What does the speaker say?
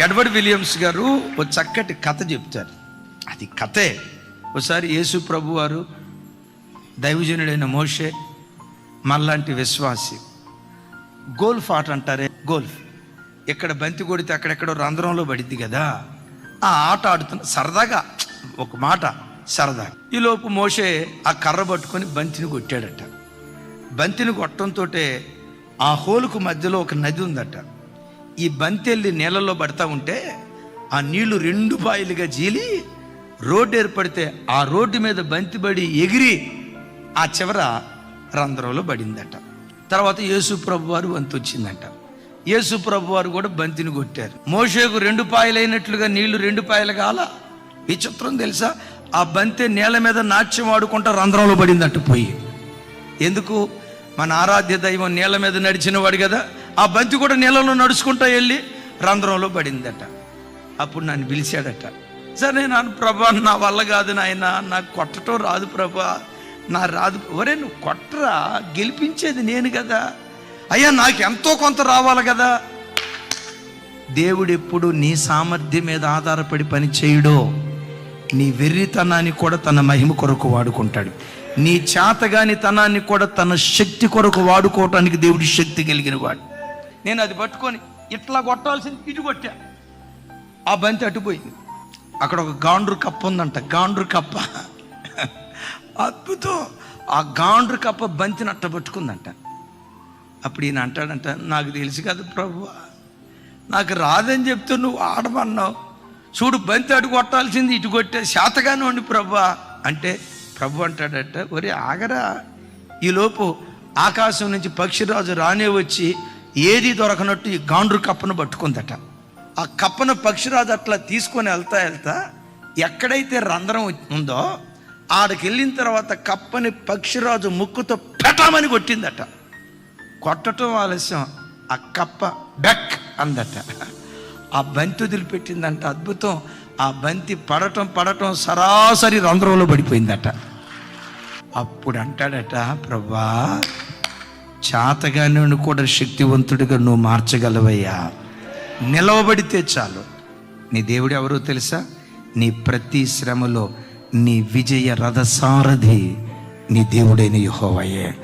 Edward Williams గారు ఒక చక్కటి కథ చెప్తారు. అది కథే. ఒకసారి యేసు ప్రభు వారు దైవజనుడైన మోషే మళ్ళాంటి విశ్వాసి గోల్ఫ్ ఆట అంటారే గోల్ఫ్. ఇక్కడ బంతి కొడితే అక్కడెక్కడో రంధ్రంలో పడిద్ది కదా. ఆ ఆట ఆడుతున్న సరదాగా ఒక మాట సరదా. ఈలోపు మోషే ఆ కర్ర పట్టుకొని బంతిని కొట్టాడట. బంతిని కొట్టడంతో ఆ హోలుకు మధ్యలో ఒక నది ఉందట. ఈ బంతెల్లి నీళ్ళలో పడతా ఉంటే ఆ నీళ్ళు రెండు పాయలుగా జీలి రోడ్డు ఏర్పడితే ఆ రోడ్డు మీద బంతిబడి ఎగిరి ఆ చివర రంధ్రంలో పడిందట. తర్వాత యేసు ప్రభు వారు వంతు వచ్చిందంట. యేసు ప్రభు వారు కూడా బంతిని కొట్టారు. మోషేకు రెండు పాయలైనట్లుగా నీళ్ళు రెండు పాయలు కాల. ఈ చిత్రం తెలుసా? ఆ బంతి నేల మీద నాట్యం ఆడుకుంటా రంధ్రంలో పడిందట పోయి. ఎందుకు? మన ఆరాధ్య దైవం నీళ్ళ మీద నడిచిన వాడు కదా ఆ బంతి కూడా నీళ్ళలో నడుచుకుంటా వెళ్ళి రంధ్రంలో పడిందట. అప్పుడు నన్ను పిలిచాడట సరే నేను ప్రభా నా వల్ల కాదు నాయన నాకు కొట్టడం రాదు ప్రభా నా రాదు ఒరే నువ్వు కొట్టరా గెలిపించేది నేను కదా. అయ్యా నాకు ఎంతో కొంత రావాలి కదా. దేవుడు ఎప్పుడు నీ సామర్థ్యం మీద ఆధారపడి పని చేయడో నీ వెర్రితనాన్ని కూడా తన మహిమ కొరకు వాడుకుంటాడు. నీ చేతగాని తనాన్ని కూడా తన శక్తి కొరకు వాడుకోవటానికి దేవుడి శక్తి కలిగిన వాడు. నేను అది పట్టుకొని ఇట్లా కొట్టాల్సింది ఇటు కొట్టా. ఆ బంతి అటుపోయింది అక్కడ ఒక గాండ్రు కప్ప ఉందంట గాండ్రు కప్ప. అద్భుతం. ఆ గాండ్రు కప్ప బంతిని అట్ట పట్టుకుందంట. అప్పుడు ఈయన అంటాడంట నాకు తెలుసు కదా ప్రభు నాకు రాదని చెప్తే నువ్వు ఆడమన్నావు. చూడు బంతి అటు కొట్టాల్సింది ఇటు కొట్టే శాతగానే ఉండి ప్రభా అంటే ప్రభు అంటాడట ఒరే ఆగరా. ఈలోపు ఆకాశం నుంచి పక్షిరాజు రానే వచ్చి ఏది దొరకనట్టు ఈ గాండ్రు కప్పను పట్టుకుందట. ఆ కప్పను పక్షిరాజు అట్లా తీసుకొని వెళ్తా వెళ్తా ఎక్కడైతే రంధ్రం ఉందో ఆడికి వెళ్ళిన తర్వాత కప్పని పక్షిరాజు ముక్కుతో పెట్టమని కొట్టిందట. కొట్టడం ఆలస్యం ఆ కప్ప బెక్ అందట. ఆ బంతి వదిలిపెట్టిందంట అద్భుతం. ఆ బంతి పడటం పడటం సరాసరి రంధ్రంలో పడిపోయిందట. అప్పుడు అంటాడట ప్రభా చాతగానే కూడా శక్తివంతుడిగా నువ్వు మార్చగలవయ్యా. నిలవబడితే చాలు. నీ దేవుడు ఎవరో తెలుసా? నీ ప్రతి శ్రమలో నీ విజయ రథసారథి నీ దేవుడైన యుహోవయ్యే